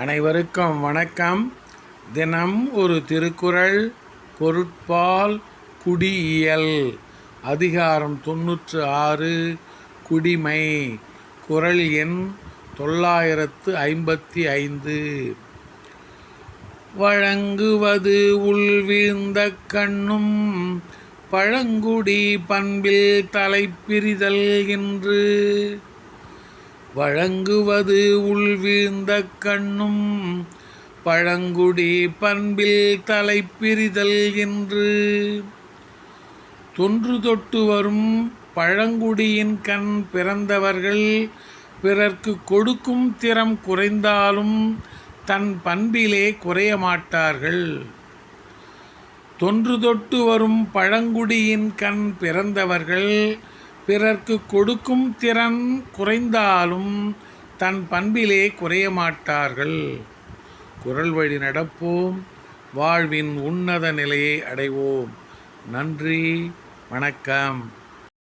அனைவருக்கும் வணக்கம். தினம் ஒரு திருக்குறள் பொருட்பால் குடியியல். அதிகாரம் தொன்னூற்று ஆறு குடிமை. குறள் எண் தொள்ளாயிரத்து ஐம்பத்தி ஐந்து. வழங்குவது உள்வீழ்ந்த கண்ணும் பழங்குடி பண்பில் தலைப்பிரிதல் என்று வழங்குவது உள்வீழ்ந்த கண்ணும் பழங்குடி பண்பில் தலைப்பிரிதல் என்று. தொன்று தொட்டு வரும் பழங்குடியின் கண் பிறந்தவர்கள் பிறர்க்கு கொடுக்கும் திறம் குறைந்தாலும் தன் பண்பிலே குறைய மாட்டார்கள். தொன்று தொட்டு வரும் பழங்குடியின் கண் பிறந்தவர்கள் பிறர்க்கு கொடுக்கும் திறன் குறைந்தாலும் தன் பண்பிலே குறைய மாட்டார்கள். குரல் வழி நடப்போம். வாழ்வின் உன்னத நிலையை அடைவோம். நன்றி. வணக்கம்.